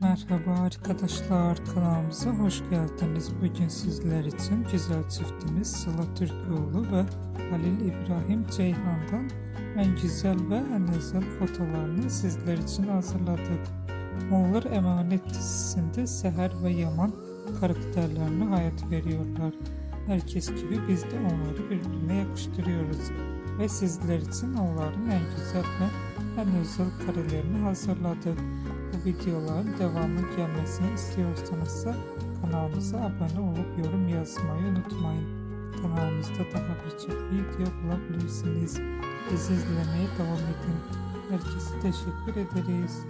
Merhaba arkadaşlar kanalımıza hoş geldiniz. Bugün sizler için güzel çiftimiz Sıla Türkoğlu ve Halil İbrahim Ceyhan'dan en güzel ve en özel fotolarını sizler için hazırladık. Moğollar Emanet dizisinde Seher ve Yaman karakterlerine hayat veriyorlar. Herkes gibi biz de onları birbirine yakıştırıyoruz ve sizler için onların en güzel ve en özel karelerini hazırladık. Videoların devamı gelmesini istiyorsanız kanalımıza abone olup yorum yazmayı unutmayın. Kanalımızda daha birçok video bulabilirsiniz. Bizi izlemeye devam edin. Herkese teşekkür ederiz.